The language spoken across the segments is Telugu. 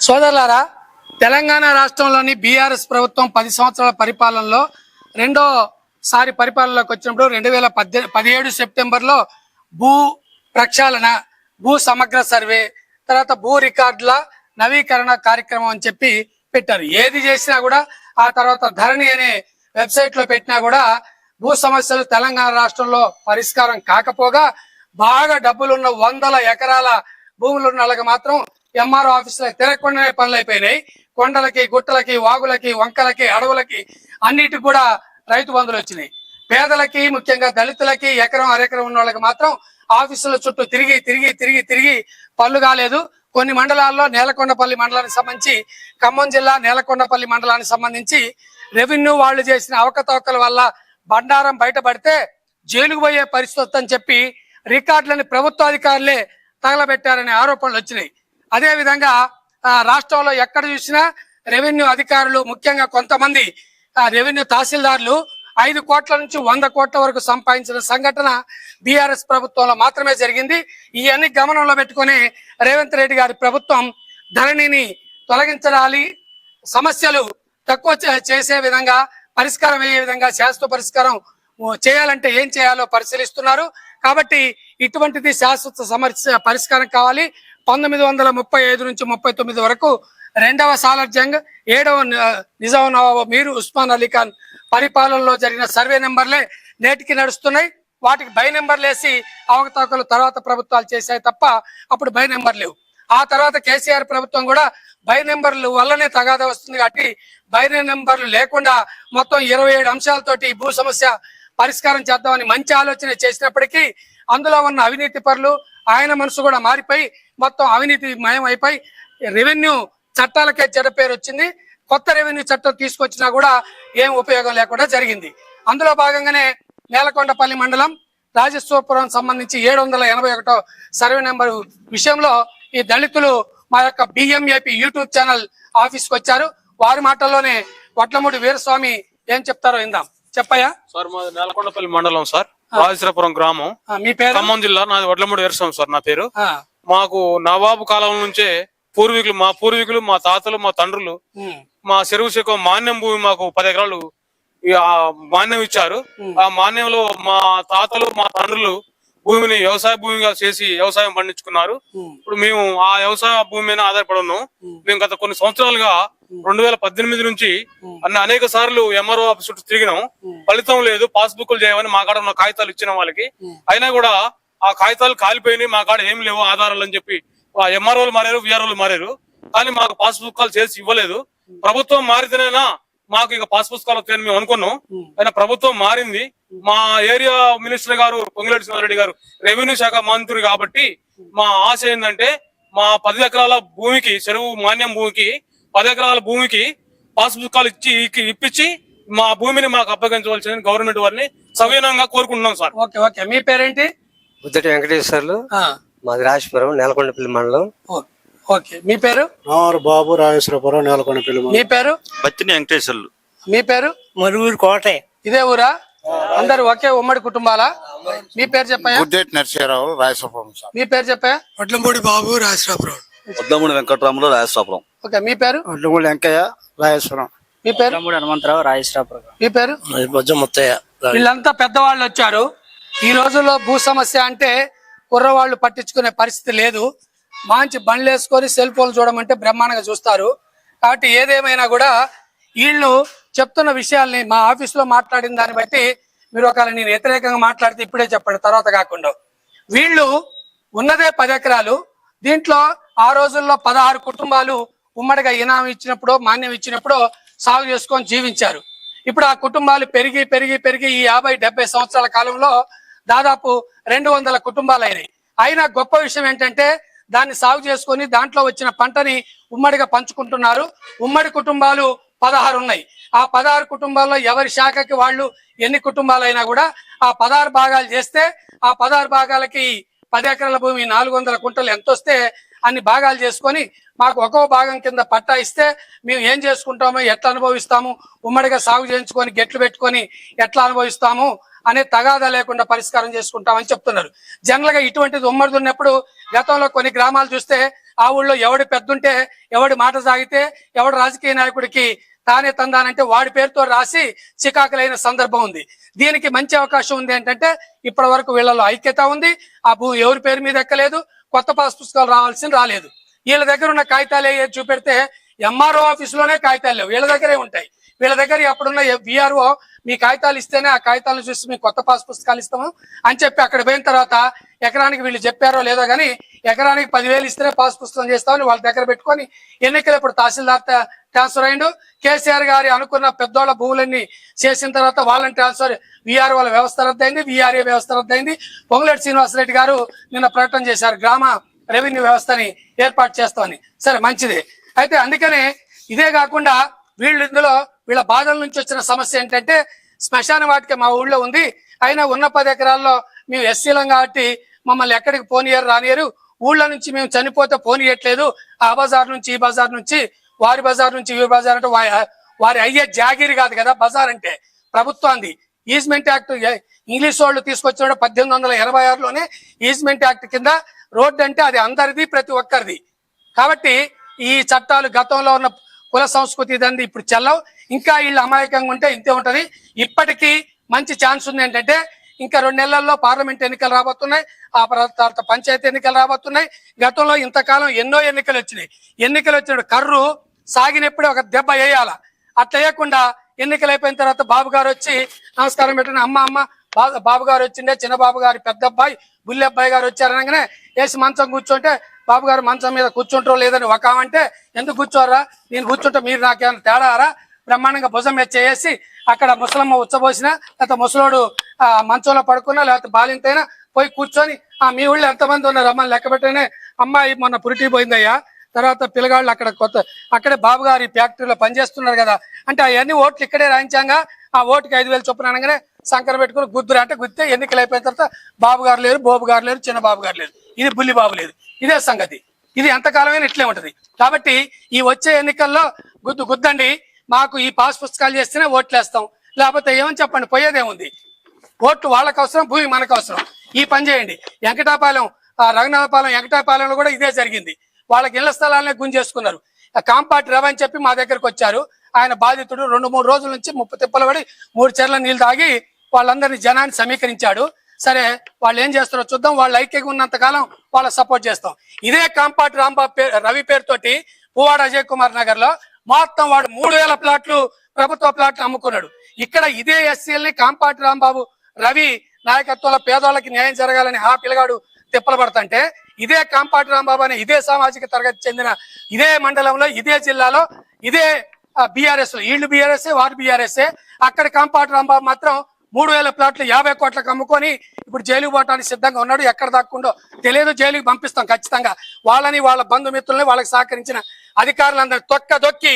సోదరులారా తెలంగాణ రాష్ట్రంలోని బీఆర్ఎస్ ప్రభుత్వం పది సంవత్సరాల పరిపాలనలో రెండోసారి పరిపాలనలోకి వచ్చినప్పుడు రెండు వేల పద్దె పదిహేడు సెప్టెంబర్లో భూ ప్రక్షాళన భూ సమగ్ర సర్వే తర్వాత భూ రికార్డుల నవీకరణ కార్యక్రమం అని చెప్పి పెట్టారు. ఏది చేసినా కూడా ఆ తర్వాత ధరణి అనే వెబ్సైట్లో పెట్టినా కూడా భూ సమస్యలు తెలంగాణ రాష్ట్రంలో పరిష్కారం కాకపోగా బాగా డబ్బులున్న వందల ఎకరాల భూములు ఉన్న వాళ్ళకి మాత్రం ఎంఆర్ఓ ఆఫీసులకు తిరగకుండానే పనులు అయిపోయినాయి. కొండలకి గుట్టలకి వాగులకి వంకలకి అడవులకి అన్నిటికి కూడా రైతు బంధులు వచ్చినాయి. పేదలకి ముఖ్యంగా దళితులకి ఎకరం అరెకరం ఉన్న వాళ్ళకి మాత్రం ఆఫీసుల చుట్టూ తిరిగి తిరిగి తిరిగి తిరిగి పనులు కాలేదు. కొన్ని మండలాల్లో నేలకొండపల్లి మండలానికి సంబంధించి ఖమ్మం జిల్లా నేలకొండపల్లి మండలానికి సంబంధించి రెవెన్యూ వాళ్ళు చేసిన అవకతవకల వల్ల బండారం బయటపడితే జైలుకు పోయే పరిస్థితి అని చెప్పి రికార్డులని ప్రభుత్వ అధికారులే తగలబెట్టారనే ఆరోపణలు వచ్చినాయి. అదే విధంగా ఆ, రాష్ట్రంలో ఎక్కడ చూసినా రెవెన్యూ అధికారులు ముఖ్యంగా కొంతమంది రెవెన్యూ తహసీల్దార్లు ఐదు కోట్ల నుంచి వంద కోట్ల వరకు సంపాదించిన సంఘటన బీఆర్ఎస్ ప్రభుత్వంలో మాత్రమే జరిగింది. ఇవన్నీ గమనంలో పెట్టుకొని రేవంత్ రెడ్డి గారి ప్రభుత్వం ధరణిని తొలగించాలి సమస్యలు తక్కువ చే- చేసే విధంగా పరిష్కారం అయ్యే విధంగా శాశ్వత పరిష్కారం చేయాలంటే ఏం చేయాలో పరిశీలిస్తున్నారు. కాబట్టి ఇటువంటిది శాశ్వత సమస్య పరిష్కారం కావాలి. పంతొమ్మిది వందల ముప్పై ఐదు నుంచి ముప్పై తొమ్మిది వరకు రెండవ సాలర్ జంగ్ ఏడవ నిజాం నవాబ్ మీరు ఉస్మాన్ అలీ ఖాన్ పరిపాలనలో జరిగిన సర్వే నెంబర్లే నేటికి నడుస్తున్నాయి. వాటికి బై నెంబర్లు వేసి అవకతవకలు తర్వాత ప్రభుత్వాలు చేశాయి తప్ప అప్పుడు బై నెంబర్ లేవు. ఆ తర్వాత కేసీఆర్ ప్రభుత్వం కూడా బై నెంబర్లు వల్లనే తగాదా వస్తుంది కాబట్టి బై నెంబర్లు లేకుండా మొత్తం ఇరవై ఏడు అంశాలతోటి భూ సమస్య పరిష్కారం చేద్దామని మంచి ఆలోచన చేసినప్పటికీ అందులో ఉన్న అవినీతి పరులు ఆయన మనసు కూడా మారిపోయి మొత్తం అవినీతి మయం అయిపోయి రెవెన్యూ చట్టాలకే చెడ్డ పేరు వచ్చింది. కొత్త రెవెన్యూ చట్టం తీసుకొచ్చినా కూడా ఏం ఉపయోగం లేకుండా జరిగింది. అందులో భాగంగానే నేలకొండపల్లి మండలం రాజేశ్వరపురం సంబంధించి ఏడు వందల ఎనభై ఒకటో సర్వే నెంబర్ విషయంలో ఈ దళితులు మా యొక్క బిఎంఏపి యూట్యూబ్ ఛానల్ ఆఫీస్కి వచ్చారు. వారి మాటల్లోనే వడ్లమూడి వీరస్వామి ఏం చెప్తారో ఇందాం చెప్పయ్యా. సార్ మాది నేలకొండపల్లి మండలం సార్. రాజేశ్వరపురం గ్రామం. మీ పేరు? ఖమ్మం జిల్లా. నాది వడ్లమూడి వీరస్వామి సార్ నా పేరు. మాకు నవాబు కాలం నుంచే పూర్వీకులు మా పూర్వీకులు మా తాతలు మా తండ్రులు మా చెరువు శకం మాన్యం భూమి మాకు పది ఎకరాలు మాన్యం ఇచ్చారు. ఆ మాన్యంలో మా తాతలు మా తండ్రులు భూమిని వ్యవసాయ భూమిగా చేసి వ్యవసాయం పండించుకున్నారు. ఇప్పుడు మేము ఆ వ్యవసాయ భూమి మీద ఆధారపడి ఉన్నాం మేము గత కొన్ని సంవత్సరాలుగా రెండు వేల పద్దెనిమిది నుంచి అన్న అనేక సార్లు ఎంఆర్ఓ ఆఫీస్ చుట్టూ తిరిగినాం. ఫలితం లేదు పాస్బుక్లు చేయమని మా కాడ ఉన్న కాగితాలు ఇచ్చిన వాళ్ళకి. అయినా కూడా ఆ కాగితాలు కాలిపోయినాయి మా కాడ ఏం లేవు ఆధారాలు అని చెప్పి. ఆ ఎంఆర్ఓలు మారారు విఆర్ఓలు మారారు. కానీ మాకు పాస్ పుస్తకాలు చేసి ఇవ్వలేదు. ప్రభుత్వం మారితేనైనా మాకు ఇక పాస్ పుస్తకాలు వస్తాయని మేము అనుకున్నాం. అయినా ప్రభుత్వం మారింది. మా ఏరియా మినిస్టర్ గారు పొంగిరెడ్డి సింహారెడ్డి గారు రెవెన్యూ శాఖ మంత్రి కాబట్టి మా ఆశ ఏంటంటే మా పది ఎకరాల భూమికి చెరువు మాన్యం భూమికి పది ఎకరాల భూమికి పాస్ పుస్తకాలు ఇచ్చి ఇప్పించి మా భూమిని మాకు అప్పగించవలసింది గవర్నమెంట్ వారిని సవినయంగా కోరుకుంటున్నాం సార్. Okay okay. మీ పేరేంటి? బుద్ధటి వెంకటేశ్వర్లు. ఆ, మాది రాజపురం నేలకొండపల్లి మండలం. ఓకే. మీ పేరు? నారు బాబు రాజేశ్వరపురం నేలకొండ పిల్లలు మీ పేరు? బత్తిని వెంకటేశ్వర్లు. మీ పేరు? మరుగురు కోటే ఇదే ఊరా? అందరు ఒకే ఉమ్మడి కుటుంబాలా? మీ పేరు చెప్పయ్యా? గుడ్డేటి నరసింహారావు రాయసపురం సార్ మీ పేరు చెప్పయ్యా? వడ్లంపూడి బాబు రాజేశ్వరపురం వద్దమూడి వెంకటరాములు రాజేశ్వరం ఓకే మీ పేరు? వడ్లంపూడి వెంకయ్య రాజేశ్వరం మీ పేరు? హనుమంతరావు రాజేశ్వరపురం మీ పేరు? బొజ్జ ముత్తయ్య. వీళ్ళంతా పెద్దవాళ్ళు వచ్చారు. ఈ రోజుల్లో భూ సమస్య అంటే కుర్రవాళ్ళు పట్టించుకునే పరిస్థితి లేదు. మంచి బండ్లు వేసుకొని సెల్ ఫోన్ చూడమంటే బ్రహ్మాండంగా చూస్తారు. కాబట్టి ఏదేమైనా కూడా వీళ్ళు చెప్తున్న విషయాల్ని మా ఆఫీసులో మాట్లాడిన దాన్ని బట్టి మీరు ఒకవేళ నేను వ్యతిరేకంగా మాట్లాడితే ఇప్పుడే చెప్పండి తర్వాత కాకుండా. వీళ్ళు ఉన్నదే పది ఎకరాలు దీంట్లో ఆ రోజుల్లో పదహారు కుటుంబాలు ఉమ్మడిగా ఇనాం ఇచ్చినప్పుడు మాన్యం ఇచ్చినప్పుడు సాగు చేసుకొని జీవించారు. ఇప్పుడు ఆ కుటుంబాలు పెరిగి పెరిగి పెరిగి ఈ యాభై డెబ్బై సంవత్సరాల కాలంలో దాదాపు రెండు వందల కుటుంబాలు అయినాయి. అయినా గొప్ప విషయం ఏంటంటే దాన్ని సాగు చేసుకొని దాంట్లో వచ్చిన పంటని ఉమ్మడిగా పంచుకుంటున్నారు. ఉమ్మడి కుటుంబాలు పదహారు ఉన్నాయి. ఆ పదహారు కుటుంబాల్లో ఎవరి శాఖకి వాళ్ళు ఎన్ని కుటుంబాలైనా కూడా ఆ పదహారు భాగాలు చేస్తే ఆ పదహారు భాగాలకి పది ఎకరాల భూమి నాలుగు వందల కుంటలు ఎంత వస్తే అన్ని భాగాలు చేసుకొని మాకు ఒక్కో భాగం కింద పట్టా ఇస్తే మేము ఏం చేసుకుంటాము ఎట్లా అనుభవిస్తాము ఉమ్మడిగా సాగు చేయించుకొని గెట్లు పెట్టుకొని ఎట్లా అనుభవిస్తాము అనే తగాదా లేకుండా పరిష్కారం చేసుకుంటామని చెప్తున్నారు. జనరల్గా ఇటువంటిది ఉమ్మడి ఉన్నప్పుడు గతంలో కొన్ని గ్రామాలు చూస్తే ఆ ఊళ్ళో ఎవడు పెద్దుంటే ఎవడి మాట సాగితే ఎవడు రాజకీయ నాయకుడికి తానే తందానంటే వాడి పేరుతో రాసి చికాకులైన సందర్భం ఉంది. దీనికి మంచి అవకాశం ఉంది ఏంటంటే ఇప్పటి వరకు వీళ్ళలో ఐక్యత ఉంది. ఆ భూమి ఎవరి పేరు మీద ఎక్కలేదు. కొత్త పాస్ పుస్తకాలు రావాల్సింది రాలేదు. వీళ్ళ దగ్గర ఉన్న కాగితాలు ఏ చూపెడితే ఎంఆర్ఓ ఆఫీస్లోనే కాగితాలు లేవు. వీళ్ళ దగ్గరే ఉంటాయి. వీళ్ళ దగ్గర అప్పుడున్న విఆర్ఓ మీ కాగితాలు ఇస్తేనే ఆ కాగితాలను చూసి మీకు కొత్త పాస్ పుస్తకాలు ఇస్తాము అని చెప్పి అక్కడ పోయిన తర్వాత ఎకరానికి వీళ్ళు చెప్పారో లేదో కానీ ఎకరానికి పదివేలు ఇస్తేనే పాస్ పుస్తకం చేస్తామని వాళ్ళ దగ్గర పెట్టుకొని ఎన్నికలు ఇప్పుడు తహసీల్దార్ ట్రాన్స్ఫర్ అయిండు. కేసీఆర్ గారి అనుకున్న పెద్దోళ్ళ భూములన్నీ చేసిన తర్వాత వాళ్ళని ట్రాన్స్ఫర్ విఆర్ వాళ్ళ వ్యవస్థ రద్దయింది విఆర్ఏ వ్యవస్థ రద్దయింది. పొంగులేటి శ్రీనివాసరెడ్డి గారు నిన్న ప్రకటన చేశారు గ్రామ రెవెన్యూ వ్యవస్థని ఏర్పాటు చేస్తామని. సరే మంచిది. అయితే అందుకనే ఇదే కాకుండా వీళ్ళు ఇందులో వీళ్ళ బాధల నుంచి వచ్చిన సమస్య ఏంటంటే శ్మశాన వాటిక మా ఊళ్ళో ఉంది. అయినా ఉన్న పది ఎకరాల్లో మేము ఎస్సీలం కాబట్టి మమ్మల్ని ఎక్కడికి పోనీయరు రానియరు. ఊళ్ళో నుంచి మేము చనిపోతే పోనీయట్లేదు. ఆ బజార్ నుంచి ఈ బజార్ నుంచి వారి బజార్ నుంచి ఈ బజార్ అంటే వారి అయ్యే జాగిరి కాదు కదా బజార్ అంటే ప్రభుత్వాన్ని ఈజ్మెంట్ యాక్ట్ ఇంగ్లీష్ వాళ్ళు తీసుకొచ్చిన పద్దెనిమిది వందల ఇరవై ఆరులోనే ఈజ్మెంట్ యాక్ట్ కింద రోడ్డు అంటే అది అందరిది ప్రతి ఒక్కరిది. కాబట్టి ఈ చట్టాలు గతంలో ఉన్న కుల సంస్కృతి ఇదండి ఇప్పుడు చెల్లవు. ఇంకా వీళ్ళు అమాయకంగా ఉంటే ఇంతే ఉంటుంది. ఇప్పటికీ మంచి ఛాన్స్ ఉంది ఏంటంటే ఇంకా రెండు నెలల్లో పార్లమెంట్ ఎన్నికలు రాబోతున్నాయి. ఆ తర్వాత పంచాయతీ ఎన్నికలు రాబోతున్నాయి. గతంలో ఇంతకాలం ఎన్నో ఎన్నికలు వచ్చినాయి. ఎన్నికలు వచ్చినప్పుడు కర్రు సాగినప్పుడే ఒక దెబ్బ వేయాల. అట్లా వేయకుండా ఎన్నికలు అయిపోయిన తర్వాత బాబు గారు వచ్చి నమస్కారం పెట్టిన అమ్మ అమ్మ బాబు గారు వచ్చిండే చిన్న బాబు గారి పెద్ద అబ్బాయి బుల్లి అబ్బాయి గారు వచ్చారనగానే వేసి మంచం కూర్చుంటే బాబు గారు మంచం మీద కూర్చుంటారో లేదని ఒక అంటే ఎందుకు కూర్చోరా నేను కూర్చుంటే మీరు నాకేమైనా తేడారా? బ్రహ్మాండంగా భుజం మీద చేసి అక్కడ ముసలమ్మ ఉచ్చబోసిన లేకపోతే ముసలోడు ఆ, మంచంలో పడుకున్నా లేకపోతే బాలింతైనా పోయి కూర్చొని ఆ మీ ఊళ్ళో ఎంతమంది ఉన్నారు? అమ్మని లెక్క పెట్టనే అమ్మాయి మొన్న పురిటి పోయిందయ్యా. తర్వాత పిల్లగాళ్ళు అక్కడ కొత్త అక్కడే బాబు ఈ ఫ్యాక్టరీలో పనిచేస్తున్నారు కదా. అంటే అవన్నీ ఓట్లు ఇక్కడే రాయించాగా ఆ ఓటుకి ఐదు వేలు చొప్పున అనగానే సంకర పెట్టుకుని గుద్దురు అంటే గుద్దితే ఎన్నికలు అయిపోయిన తర్వాత బాబు గారు లేరు బోబు గారు లేరు చిన్న బాబు గారు లేరు. ఇది బుల్లి బాబు లేదు. ఇదే సంగతి. ఇది ఎంతకాలమైనా ఇట్లే ఉంటది. కాబట్టి ఈ వచ్చే ఎన్నికల్లో గుద్దు గుద్దండి. మాకు ఈ పాస్ పుస్తకాలు చేస్తేనే ఓట్లు వేస్తాం లేకపోతే ఏమని చెప్పండి పోయేదేముంది? ఓట్లు వాళ్ళకు అవసరం భూమి మనకు అవసరం ఈ పని చేయండి. వెంకటాపాలెం ఆ రఘునాథపాలెం వెంకటాపాలెంలో కూడా ఇదే జరిగింది. వాళ్ళకి ఇళ్ళ స్థలాలనే గుంజేసుకున్నారు ఆ కాంపాటి రవి అని చెప్పి మా దగ్గరకు వచ్చారు. ఆయన బాధితుడు రెండు మూడు రోజుల నుంచి ముప్పు తిప్పలు పడి మూడు చెర్ల నీళ్ళు తాగి వాళ్ళందరినీ జనాన్ని సమీకరించాడు. సరే వాళ్ళు ఏం చేస్తారో చూద్దాం. వాళ్ళు ఐక్యంగా ఉన్నంత కాలం వాళ్ళ సపోర్ట్ చేస్తాం. ఇదే కాంపాటి రాంబాబు పే- రవి పేరుతోటి పువ్వాడ అజయ్ కుమార్ నగర్లో మొత్తం వాడు మూడు వేల ప్లాట్లు ప్రభుత్వ ప్లాట్లు అమ్ముకున్నాడు. ఇక్కడ ఇదే ఎస్సీఎల్ని కాంపాటి రాంబాబు రవి నాయకత్వంలో పేదోళ్ళకి న్యాయం జరగాలని ఆ పిల్లగాడు తిప్పలు పడుతుంటే ఇదే కాంపాటి రాంబాబు అనే ఇదే సామాజిక తరగతి చెందిన ఇదే మండలంలో ఇదే జిల్లాలో ఇదే బీఆర్ఎస్ ఈళ్ళు బీఆర్ఎస్ వారు బీఆర్ఎస్ అక్కడ కాంపాటి రాంబాబు మాత్రం మూడు వేల ప్లాట్లు యాభై కోట్లకు అమ్ముకొని ఇప్పుడు జైలుకు పోవడానికి సిద్ధంగా ఉన్నాడు. ఎక్కడ దాక్కుండో తెలియదు. జైలుకి పంపిస్తాం ఖచ్చితంగా. వాళ్ళని వాళ్ళ బంధుమిత్రుల్ని వాళ్ళకి సహకరించిన అధికారులందరూ తొక్క దొక్కి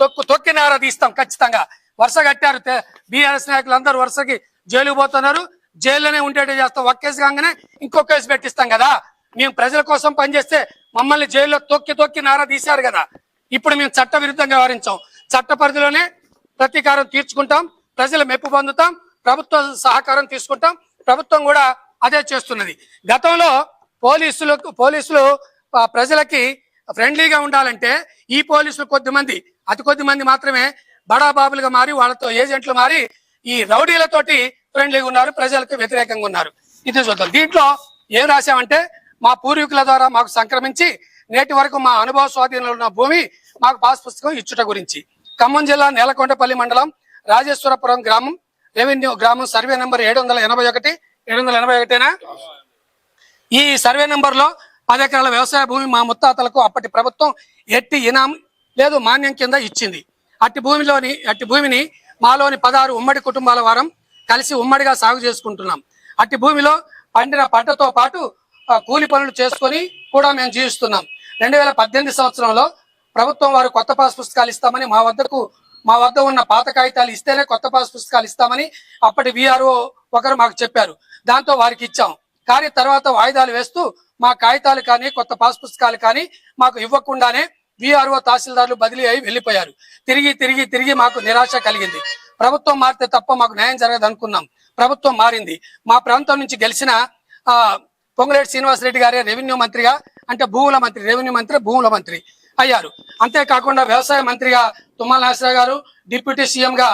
తొక్కు తొక్కి నేర తీస్తాం ఖచ్చితంగా. వరుస కట్టారు బీఆర్ఎస్ నాయకులు అందరూ వరుసకి జైలుకు పోతున్నారు. జైల్లోనే ఉండేట్టు చేస్తాం. ఒక కేసు కాగానే ఇంకో కేసు పెట్టిస్తాం కదా. మేము ప్రజల కోసం పనిచేస్తే మమ్మల్ని జైల్లో తొక్కి తొక్కి నారా తీశారు కదా. ఇప్పుడు మేము చట్ట విరుద్ధంగా వ్యవహరించాం. చట్ట పరిధిలోనే ప్రతీకారం తీర్చుకుంటాం. ప్రజల మెప్పు పొందుతాం. ప్రభుత్వ సహకారం తీసుకుంటాం. ప్రభుత్వం కూడా అదే చేస్తున్నది. గతంలో పోలీసులకు పోలీసులు ఆ, ప్రజలకి ఫ్రెండ్లీగా ఉండాలంటే ఈ పోలీసులు కొద్ది మంది అతి కొద్ది మంది మాత్రమే బడాబాబులుగా మారి వాళ్ళతో ఏజెంట్లు మారి ఈ రౌడీలతోటి ఫ్రెండ్లీగా ఉన్నారు ప్రజలకు వ్యతిరేకంగా ఉన్నారు. ఇది చూద్దాం. దీంట్లో ఏం రాశామంటే మా పూర్వీకుల ద్వారా మాకు సంక్రమించి నేటి వరకు మా అనుభవ స్వాధీనంలో ఉన్న భూమి మాకు పాస్ పుస్తకం ఇచ్చుట గురించి. ఖమ్మం జిల్లా నేలకొండపల్లి మండలం రాజేశ్వరపురం గ్రామం రెవెన్యూ గ్రామం సర్వే నెంబర్ ఏడు వందల ఎనభై ఒకటి ఏడు వందల ఎనభై ఒకటేనా? ఈ సర్వే నెంబర్లో పది ఎకరాల వ్యవసాయ భూమి మా ముత్తాతలకు అప్పటి ప్రభుత్వం ఎట్టి ఇనాం లేదు మాన్యం కింద ఇచ్చింది. అట్టి భూమిలోని అట్టి భూమిని మాలోని పదహారు ఉమ్మడి కుటుంబాల వారం కలిసి ఉమ్మడిగా సాగు చేసుకుంటున్నాం. అట్టి భూమిలో పండిన పంటతో పాటు కూలి పనులు చేసుకొని కూడా మేము జీవిస్తున్నాం. రెండు వేల పద్దెనిమిది సంవత్సరంలో ప్రభుత్వం వారు కొత్త పాస్ పుస్తకాలు ఇస్తామని మా వద్దకు మా వద్ద ఉన్న పాత కాగితాలు ఇస్తేనే కొత్త పాస్ పుస్తకాలు ఇస్తామని అప్పటి విఆర్ఓ ఒకరు మాకు చెప్పారు. దాంతో వారికి ఇచ్చాం. కానీ తర్వాత వాయిదాలు వేస్తూ మా కాగితాలు కానీ కొత్త పాస్ పుస్తకాలు కానీ మాకు ఇవ్వకుండానే విఆర్ఓ తహసీల్దార్లు బదిలీ అయి వెళ్ళిపోయారు. తిరిగి తిరిగి తిరిగి మాకు నిరాశ కలిగింది. ప్రభుత్వం మారితే తప్ప మాకు న్యాయం జరగదు అనుకున్నాం ప్రభుత్వం మారింది. మా ప్రాంతం నుంచి గెలిచిన ఆ పొంగులేటి శ్రీనివాసరెడ్డి గారే రెవెన్యూ మంత్రిగా అంటే భూముల మంత్రి రెవెన్యూ మంత్రి భూముల మంత్రి అయ్యారు. అంతేకాకుండా వ్యవసాయ మంత్రిగా తుమ్మల నాగేశ్వరరావు గారు డిప్యూటీ సీఎంగా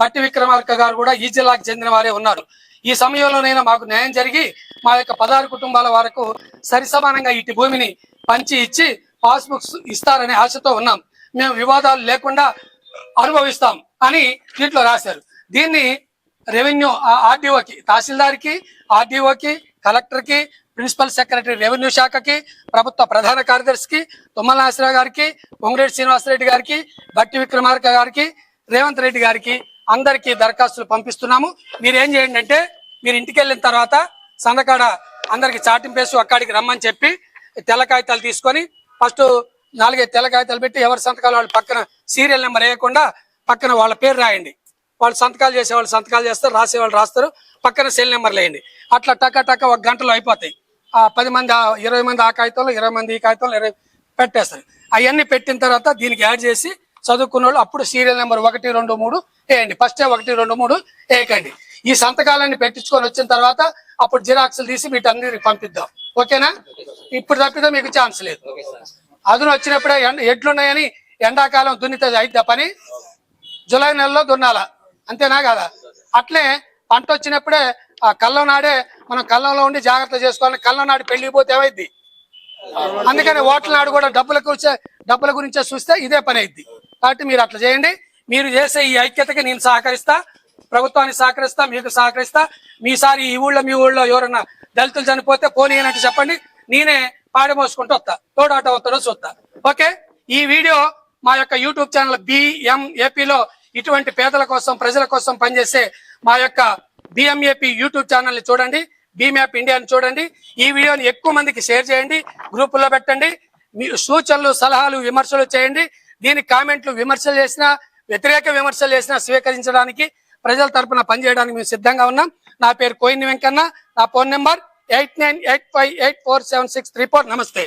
బట్టి విక్రమార్క గారు కూడా ఈ జిల్లాకు చెందిన వారే ఉన్నారు. ఈ సమయంలోనైనా మాకు న్యాయం జరిగి మా యొక్క పదహారు కుటుంబాల వరకు సరిసమానంగా ఇటు భూమిని పంచి ఇచ్చి పాస్బుక్స్ ఇస్తారనే ఆశతో ఉన్నాం. మేము వివాదాలు లేకుండా అనుభవిస్తాం అని దీంట్లో రాశారు. దీన్ని రెవెన్యూ ఆర్డీఓకి తహసీల్దార్కి ఆర్డీఓకి కలెక్టర్కి ప్రిన్సిపల్ సెక్రటరీ రెవెన్యూ శాఖకి ప్రభుత్వ ప్రధాన కార్యదర్శికి తుమ్మల నాసిరావు గారికి పొంగిరెడ్డి శ్రీనివాసరెడ్డి గారికి బట్టి విక్రమార్క గారికి రేవంత్ రెడ్డి గారికి అందరికీ దరఖాస్తులు పంపిస్తున్నాము. మీరు ఏం చేయండి అంటే మీరు ఇంటికి వెళ్ళిన తర్వాత సందకాడ అందరికి చాటింపేసి అక్కడికి రమ్మని చెప్పి తెల్ల కాగితాలు తీసుకొని ఫస్ట్ నాలుగైదు తెల్ల కాగితాలు పెట్టి ఎవరి సంతకాలు వాళ్ళు పక్కన సీరియల్ నెంబర్ వేయకుండా పక్కన వాళ్ళ పేరు రాయండి. వాళ్ళు సంతకాలు చేసే వాళ్ళు సంతకాలు చేస్తారు రాసేవాళ్ళు రాస్తారు పక్కన సెల్ నెంబర్లు వేయండి. అట్లా టక టక ఒక గంటలో అయిపోతాయి. ఆ పది మంది ఇరవై మంది ఆ కాగితంలో ఇరవై మంది ఈ కాగితంలో ఇరవై పెట్టేస్తారు. అవన్నీ పెట్టిన తర్వాత దీనికి యాడ్ చేసి చదువుకున్న వాళ్ళు అప్పుడు సీరియల్ నెంబర్ ఒకటి రెండు మూడు వేయండి. ఫస్టే ఒకటి రెండు మూడు వేయకండి. ఈ సంతకాలన్నీ పెట్టించుకొని వచ్చిన తర్వాత అప్పుడు జిరాక్స్లు తీసి వీటన్నిటికి పంపిద్దాం. ఓకేనా? ఇప్పుడు తప్పితే మీకు ఛాన్స్ లేదు. అదును వచ్చినప్పుడే ఎండ ఎడ్లున్నాయని ఎండాకాలం దున్నితే అయిద్దా పని? జూలై నెలలో దున్నాల? అంతేనా కదా? అట్లే పంట వచ్చినప్పుడే ఆ కళ్ళం నాడే మనం కళ్ళంలో ఉండి జాగ్రత్త చేసుకోవాలి. కళ్ళం నాడు పెళ్ళిపోతే ఏమైద్ది? అందుకని ఓట్ల నాడు కూడా డబ్బుల గురించే డబ్బుల గురించే చూస్తే ఇదే పని అయింది కాబట్టి మీరు అట్లా చేయండి. మీరు చేసే ఈ ఐక్యతకి నేను సహకరిస్తా. ప్రభుత్వానికి సహకరిస్తా మీకు సహకరిస్తా. మీసారి ఈ ఊళ్ళో మీ ఊళ్ళో ఎవరన్నా దళితులు చనిపోతే పోనీయనట్టు చెప్పండి. నేనే పాడమోసుకుంటూ వస్తా. తోడాట అవుతాడో చూస్తా. ఓకే? ఈ వీడియో మా యొక్క యూట్యూబ్ ఛానల్ బిఎంఏపీలో ఇటువంటి పేదల కోసం ప్రజల కోసం పనిచేసే మా యొక్క బిఎంఏపీ యూట్యూబ్ ఛానల్ని చూడండి బీమ్యాప్ ఇండియాని చూడండి. ఈ వీడియోని ఎక్కువ మందికి షేర్ చేయండి. గ్రూపుల్లో పెట్టండి. మీ సూచనలు సలహాలు విమర్శలు చేయండి. దీని కామెంట్లు విమర్శలు చేసినా వ్యతిరేక విమర్శలు చేసినా స్వీకరించడానికి ప్రజల తరపున పనిచేయడానికి మేము సిద్ధంగా ఉన్నాం. నా పేరు కోయిని వెంకన్న. నా phone number eight nine eight five eight four seven six three four. నమస్తే.